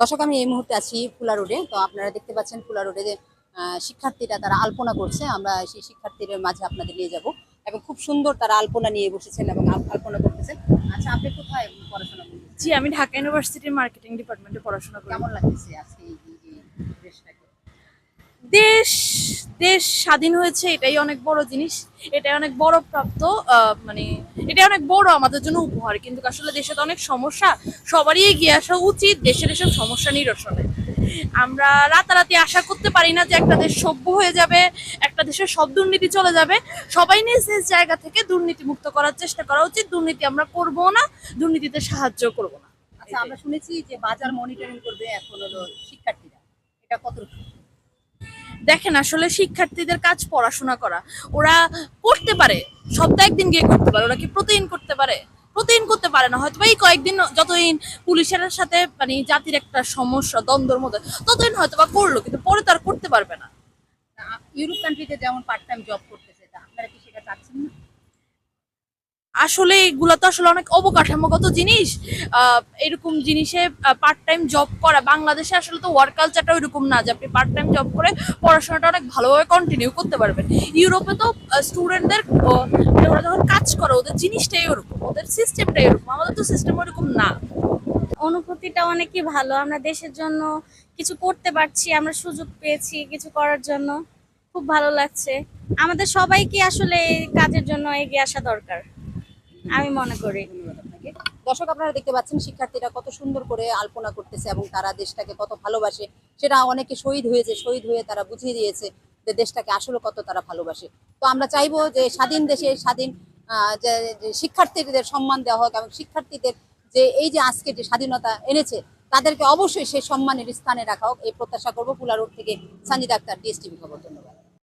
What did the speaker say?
দর্শক আমি এই মুহূর্তে আছি ফুলা রোডে তো আপনারা দেখতে পাচ্ছেন ফুলা রোডে যে শিক্ষার্থীরা তারা আলপনা করছে আমরা সেই শিক্ষার্থীদের মাঝে আপনাদের নিয়ে যাব এবং খুব সুন্দর তারা আলপনা নিয়ে বসেছেন এবং আল- আলপনা করতেছেন আচ্ছা আপনি কোথায় পড়াশোনা করছেন জি আমি ঢাকা ইউনিভার্সিটির মার্কেটিং ডিপার্টমেন্টে পড়াশোনা করি কেমন লাগতেছে আজকে এই ড্রেসটাকে দেশ দেশ স্বাধীন হয়েছে, এটাই অনেক বড় জিনিস। এটাই অনেক বড় প্রাপ্ত মানে এটাই অনেক বড় আমাদের জন্য উপহার। কিন্তু আসলে দেশে তো অনেক সমস্যা, সবারই এগিয়ে আসা উচিত দেশের এসব সমস্যা নিরসনে। আমরা রাতারাতি আশা করতে পারি না যে একটা দেশ সভ্য হয়ে যাবে, একটা দেশের সব দুর্নীতি চলে যাবে। সবাই নিজ নিজ জায়গা থেকে দুর্নীতি মুক্ত করার চেষ্টা করা উচিত। দুর্নীতি আমরা করব না, দুর্নীতিতে সাহায্য করব না। আচ্ছা আমরা শুনেছি যে বাজার মনিটরিং করবে এখন হলো শিক্ষার্থীরা। এটা কত দেখেন আসলে শিক্ষার্থীদের কাজ পড়াশোনা করা। ওরা করতে পারে, সপ্তাহে একদিন গিয়ে করতে পারে। ওরা কি প্রতিদিন করতে পারে? প্রতিদিন করতে পারে না। হয়তো এই কয়েকদিন যতদিন পুলিশের সাথে মানে জাতির একটা সমস্যা, দ্বন্দ্বর মধ্যে, ততদিন হয়তো বা করল, কিন্তু পরে তার করতে পারবে না। ইউরোপ কান্ট্রিতে যেমন পার্ট টাইম জব করতেছে তা আপনারা কি সেটা চাচ্ছেন না আসলে এগুলো তো আসলে অনেক অবকাঠামোগত জিনিস। এরকম জিনিসে পার্ট টাইম জব করা, বাংলাদেশে আসলে তো ওয়ার্ক কালচারটা ওইরকম না যে আপনি পার্ট টাইম জব করে পড়াশোনাটা অনেক ভালোভাবে কন্টিনিউ করতে পারবেন। ইউরোপে তো স্টুডেন্টদের ওরা যখন কাজ করে, ওদের জিনিসটাই ওরকম, ওদের সিস্টেমটাই এরকম আমাদের তো সিস্টেম ওরকম না। অনুভূতিটা অনেকই ভালো, আমরা দেশের জন্য কিছু করতে পারছি, আমরা সুযোগ পেয়েছি কিছু করার জন্য, খুব ভালো লাগছে। আমাদের সবাইকে আসলে এই কাজের জন্য এগিয়ে আসা দরকার। আমি মনে করি। দর্শক, আপনারা দেখতে পাচ্ছেন শিক্ষার্থীরা কত সুন্দর করে আলপনা করতেছে এবং তারা দেশটাকে কত ভালোবাসে। সেটা অনেকে শহীদ হয়েছে, শহীদ হয়ে তারা বুঝিয়ে দিয়েছে যে দেশটাকে আসলে কত তারা ভালোবাসে। তো আমরা চাইব যে স্বাধীন দেশে স্বাধীন যে শিক্ষার্থীদের সম্মান দেওয়া হোক এবং শিক্ষার্থীদের যে এই যে আজকে যে স্বাধীনতা এনেছে, তাদেরকে অবশ্যই সেই সম্মানের স্থানে রাখা হোক। এই প্রত্যাশা করব পুলা রোড থেকে সঞ্জিত আক্তার ডিএসটিভি খবর, ধন্যবাদ।